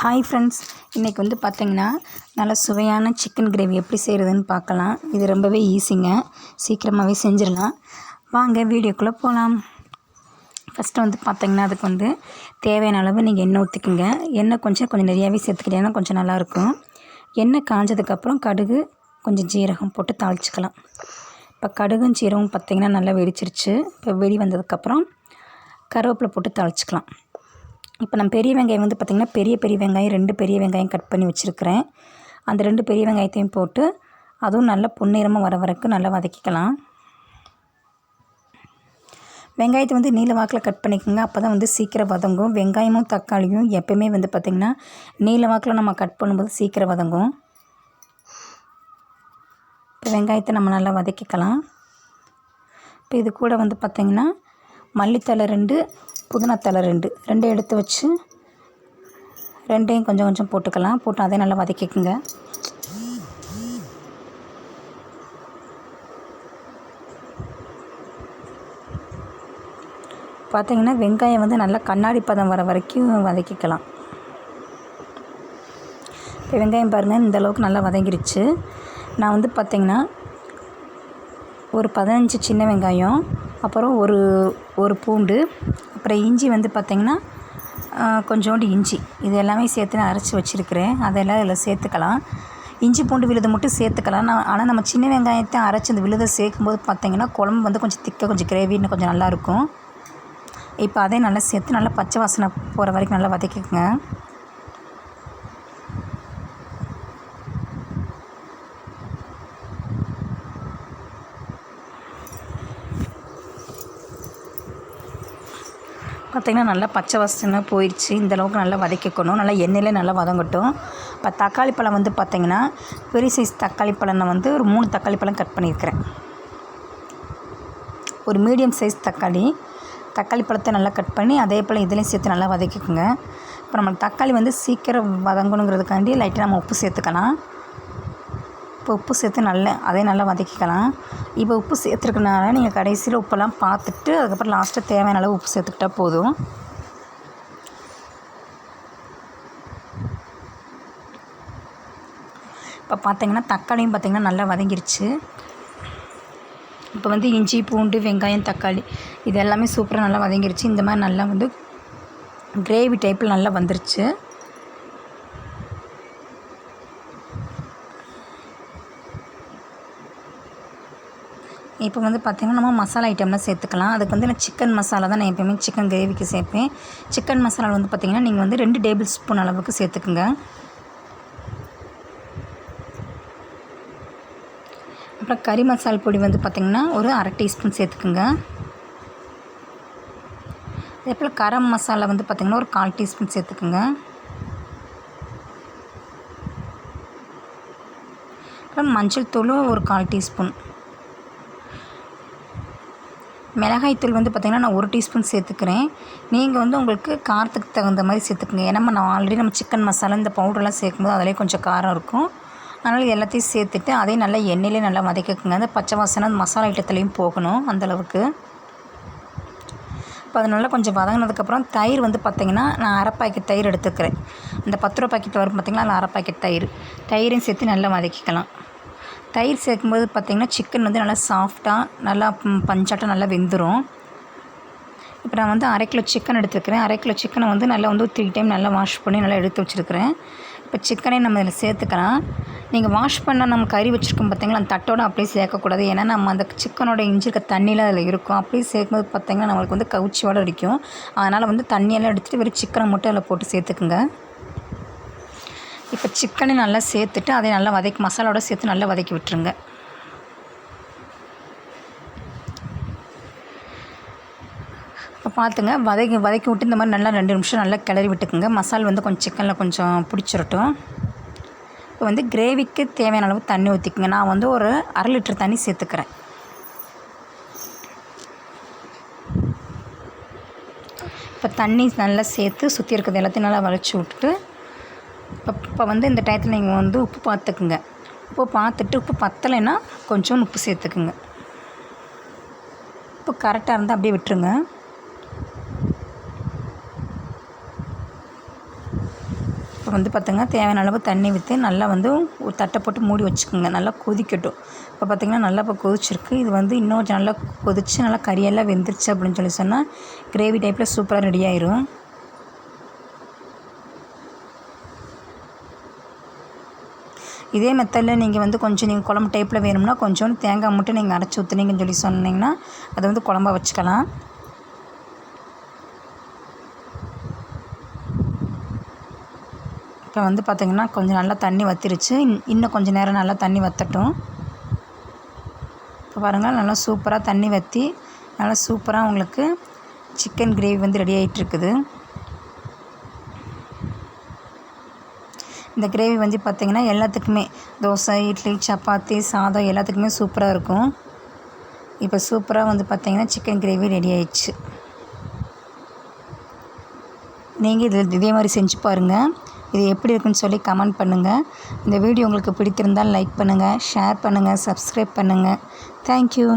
Hi friends இன்றைக்கி வந்து பார்த்தீங்கன்னா நல்ல சுவையான சிக்கன் கிரேவி எப்படி செய்கிறதுன்னு பார்க்கலாம் இது ரொம்பவே ஈஸிங்க சீக்கிரமாகவே செஞ்சிடலாம். வாங்க வீடியோக்குள்ளே போகலாம் ஃபஸ்ட்டு வந்து பார்த்தீங்கன்னா அதுக்கு வந்து தேவையான அளவு நீங்கள் எண்ணெய் ஊற்றிக்குங்க எண்ணெய் கொஞ்சம் கொஞ்சம் நிறையாவே சேர்த்துக்கிட்டீங்கன்னா கொஞ்சம் நல்லாயிருக்கும். எண்ணெய் காஞ்சதுக்கப்புறம் கடுகு கொஞ்சம் ஜீரகம் போட்டு தாளிச்சிக்கலாம். இப்போ கடுகும் ஜீரகம் பார்த்திங்கன்னா நல்லா வெடிச்சிருச்சு. இப்போ வெடி வந்ததுக்கப்புறம் கருவேப்பிலை போட்டு தாளிச்சிக்கலாம். இப்போ நம்ம பெரிய வெங்காயம் வந்து பார்த்திங்கன்னா பெரிய பெரிய வெங்காயம் ரெண்டு பெரிய வெங்காயம் கட் பண்ணி வச்சுருக்கிறேன். அந்த ரெண்டு பெரிய வெங்காயத்தையும் போட்டு அதுவும் நல்லா பொன்னிறமாக வர வரைக்கும் நல்லா வதக்கிக்கலாம். வெங்காயத்தை வந்து நீல வாக்கில் கட் பண்ணிக்கோங்க. அப்போ தான் வந்து சீக்கிரம் வதங்கும். வெங்காயமும் தக்காளியும் எப்போயுமே வந்து பார்த்திங்கன்னா நீல வாக்கில் நம்ம கட் பண்ணும்போது சீக்கிரம் வதங்கும். இப்போ வெங்காயத்தை நம்ம நல்லா வதக்கிக்கலாம். இப்போ இது கூட வந்து பார்த்திங்கன்னா மல்லித்தலை ரெண்டு புதினாத்தலை ரெண்டு. ரெண்டும் எடுத்து வச்சு ரெண்டையும் கொஞ்சம் கொஞ்சம் போட்டுக்கலாம். போட்டு அதே நல்லா வதக்கிக்குங்க. பார்த்தீங்கன்னா வெங்காயம் வந்து நல்லா கண்ணாடி பதம் வர வரைக்கும் வதக்கிக்கலாம். இப்போ வெங்காயம் பாருங்கள் இந்த அளவுக்கு நல்லா வதங்கிருச்சு. நான் வந்து பார்த்திங்கன்னா ஒரு பதினஞ்சு சின்ன வெங்காயம் அப்புறம் ஒரு ஒரு பூண்டு அப்புறம் இஞ்சி வந்து பார்த்திங்கன்னா கொஞ்சோண்டு இஞ்சி. இது எல்லாமே சேர்த்து நான் அரைச்சி வச்சுருக்கிறேன். அதெல்லாம் இதில் சேர்த்துக்கலாம். இஞ்சி பூண்டு விழுதை மட்டும் சேர்த்துக்கலாம். நான் ஆனால் நம்ம சின்ன வெங்காயத்தை அரைச்சி அந்த விழுதை சேர்க்கும்போது பார்த்திங்கன்னா குழம்பு வந்து கொஞ்சம் திக்காக கொஞ்சம் கிரேவின்னு கொஞ்சம் நல்லாயிருக்கும் இப்போ அதே நல்லா சேர்த்து நல்லா பச்சை வாசனை போகிற வரைக்கும் நல்லா வதக்கிக்கோங்க. பார்த்திங்கன்னா நல்லா பச்சை வாசனை போயிடுச்சு இந்தளவுக்கு நல்லா வதக்கிக்கணும். நல்லா எண்ணெயிலே நல்லா வதங்கட்டும். இப்போ தக்காளி பழம் வந்து பார்த்திங்கன்னா பெரிய சைஸ் தக்காளி பழம் நான் வந்து ஒரு மூணு தக்காளி பழம் கட் பண்ணியிருக்கிறேன். ஒரு மீடியம் சைஸ் தக்காளி. தக்காளி பழத்தை நல்லா கட் பண்ணி அதே போல் இதுலேயும் சேர்த்து நல்லா வதக்கிக்கோங்க. இப்போ நம்ம தக்காளி வந்து சீக்கிரம் வதங்கணுங்கிறதுக்காண்டி லைட்டாக நம்ம உப்பு சேர்த்துக்கலாம். இப்போ உப்பு சேர்த்து நல்லா அதே நல்லா வதக்கிக்கலாம். இப்போ உப்பு சேர்த்துருக்கனால நீங்கள் கடைசியில் உப்பெல்லாம் பார்த்துட்டு அதுக்கப்புறம் லாஸ்ட்டாக தேவையான அளவு உப்பு சேர்த்துக்கிட்டா போதும். இப்போ பார்த்தீங்கன்னா தக்காளியும் பார்த்திங்கன்னா நல்லா வதங்கிருச்சு. இப்போ வந்து இஞ்சி பூண்டு வெங்காயம் தக்காளி இது எல்லாமே சூப்பராக நல்லா வதங்கிருச்சு. இந்த மாதிரி நல்லா வந்து கிரேவி டைப்பில் நல்லா வந்துருச்சு. இப்போ வந்து பார்த்திங்கன்னா நம்ம மசாலா ஐட்டம்லாம் சேர்த்துக்கலாம். அதுக்கு வந்து நான் சிக்கன் மசாலா தான் நான் எப்போயுமே சிக்கன் கிரேவிக்கு சேர்ப்பேன். சிக்கன் மசாலா வந்து பார்த்திங்கன்னா நீங்கள் வந்து ரெண்டு டேபிள் ஸ்பூன் அளவுக்கு சேர்த்துக்குங்க. அப்புறம் கறி மசால் பொடி வந்து பார்த்திங்கன்னா ஒரு அரை டீஸ்பூன் சேர்த்துக்குங்க. அதே போல் கரம் மசாலா வந்து பார்த்திங்கன்னா ஒரு கால் டீஸ்பூன் சேர்த்துக்குங்க. அப்புறம் மஞ்சள் தூளும் ஒரு கால் டீஸ்பூன் மிளகாய்த்தூள் வந்து பார்த்திங்கன்னா நான் ஒரு டீஸ்பூன் சேர்த்துக்கிறேன். நீங்கள் வந்து உங்களுக்கு காரத்துக்கு தகுந்த மாதிரி சேர்த்துக்குங்க. ஏன்னா நம்ம ஆல்ரெடி நம்ம சிக்கன் மசாலா இந்த பவுடர்லாம் சேர்க்கும்போது அதிலே கொஞ்சம் காரம் இருக்கும். அதனால் எல்லாத்தையும் சேர்த்துட்டு அதையும் நல்லா எண்ணெயிலே நல்லா வதக்கிக்குங்க. அந்த பச்சை வாசனை அந்த மசாலா ஐட்டத்துலேயும் போகணும் அந்தளவுக்கு இப்போ அது நல்லா கொஞ்சம் வதங்கினதுக்கப்புறம் தயிர் வந்து பார்த்திங்கன்னா நான் அரை பாக்கெட் தயிர் எடுத்துக்கிறேன். இந்த பத்து ரூபா பாக்கெட் வரும் பார்த்திங்கன்னா அதில் அரை பாக்கெட் தயிர். தயிரையும் சேர்த்து நல்லா வதக்கிக்கலாம். தயிர் சேர்க்கும்போது பார்த்திங்கன்னா சிக்கன் வந்து நல்லா சாஃப்டாக நல்லா பஞ்சாட்டம் நல்லா வெந்துடும் இப்போ நான் வந்து அரை கிலோ சிக்கன் எடுத்துருக்கிறேன். அரை கிலோ சிக்கனை வந்து நல்லா வந்து த்ரீ டைம் நல்லா வாஷ் பண்ணி நல்லா எடுத்து வச்சுருக்கிறேன். இப்போ சிக்கனே நம்ம இதில் சேர்த்துக்கலாம். நீங்கள் வாஷ் பண்ண நம்ம கறி வச்சுருக்கோம் பார்த்திங்களா அந்த தட்டோடு அப்படியே சேர்க்கக்கூடாது. ஏன்னா நம்ம அந்த சிக்கனோட இஞ்சிருக்க தண்ணியில் அதில் இருக்கும். அப்படியே சேர்க்கும்போது பார்த்திங்கன்னா நம்மளுக்கு வந்து கவுச்சியோடு அடிக்கும். அதனால் வந்து தண்ணியெல்லாம் எடுத்துகிட்டு வெறும் சிக்கனை மட்டும் அதில் போட்டு சேர்த்துக்குங்க. இப்போ சிக்கனை நல்லா சேர்த்துட்டு அதை நல்லா வதக்கி மசாலாவோட சேர்த்து நல்லா வதக்கி விட்டுருங்க. இப்போ பார்த்துங்க வதக்கி வதக்கி விட்டு இந்த மாதிரி நல்லா ரெண்டு நிமிஷம் நல்லா கிளறி விட்டுக்குங்க. மசால் வந்து கொஞ்சம் சிக்கனில் கொஞ்சம் பிடிச்சிரட்டும். இப்போ வந்து கிரேவிக்கு தேவையான அளவு தண்ணி ஊற்றிக்குங்க நான் வந்து ஒரு அரை லிட்டர் தண்ணி சேர்த்துக்கிறேன். இப்போ தண்ணி நல்லா சேர்த்து சுற்றி இருக்கிறது எல்லாத்தையும் நல்லா வளைச்சி விட்டுட்டு இப்போ வந்து இந்த டயத்தில் நீங்கள் வந்து உப்பு பார்த்துக்குங்க. உப்பு பார்த்துட்டு உப்பு பத்தலைன்னா கொஞ்சம் உப்பு சேர்த்துக்குங்க. உப்பு கரெக்டாக இருந்தால் அப்படியே விட்டுருங்க. இப்போ வந்து பார்த்திங்கன்னா தேவையான அளவு தண்ணி விற்று நல்லா வந்து ஒரு தட்டை போட்டு மூடி வச்சுக்கோங்க. நல்லா கொதிக்கட்டும். இப்போ பார்த்திங்கன்னா நல்லா இப்போ கொதிச்சிருக்கு. இது வந்து இன்னும் நல்லா கொதித்து நல்லா கறியெல்லாம் வெந்துருச்சு அப்படின்னு சொல்லி சொன்னால் கிரேவி டைப்பில் சூப்பராக ரெடி ஆயிரும். இதே மெத்தடில் நீங்கள் வந்து கொஞ்சம் நீங்கள் குழம்பு டைப்பில் வேணும்னா கொஞ்சோண்டு தேங்காய் மட்டும் நீங்கள் அரைச்சி ஊற்றுனீங்கன்னு சொல்லி சொன்னீங்கன்னா அதை வந்து குழம்பா வச்சுக்கலாம். இப்போ வந்து பார்த்திங்கன்னா கொஞ்சம் நல்லா தண்ணி வற்றிருச்சு இன்னும் கொஞ்சம் நேரம் நல்லா தண்ணி வற்றட்டும் இப்போ பாருங்கள் நல்லா சூப்பராக தண்ணி வற்றி நல்லா சூப்பராக உங்களுக்கு சிக்கன் கிரேவி வந்து ரெடி ஆகிட்டுருக்குது இந்த கிரேவி வந்து பார்த்திங்கன்னா எல்லாத்துக்குமே தோசை இட்லி சப்பாத்தி சாதம் எல்லாத்துக்குமே சூப்பராக இருக்கும். இப்போ சூப்பராக வந்து பார்த்திங்கன்னா சிக்கன் கிரேவி ரெடி ஆயிடுச்சு. நீங்கள் இது இதே மாதிரி செஞ்சு பாருங்கள் இது எப்படி இருக்குன்னு சொல்லி கமெண்ட் பண்ணுங்கள் இந்த வீடியோ உங்களுக்கு பிடித்திருந்தால் லைக் பண்ணுங்கள் ஷேர் பண்ணுங்கள் சப்ஸ்கிரைப் பண்ணுங்கள் தேங்க்யூ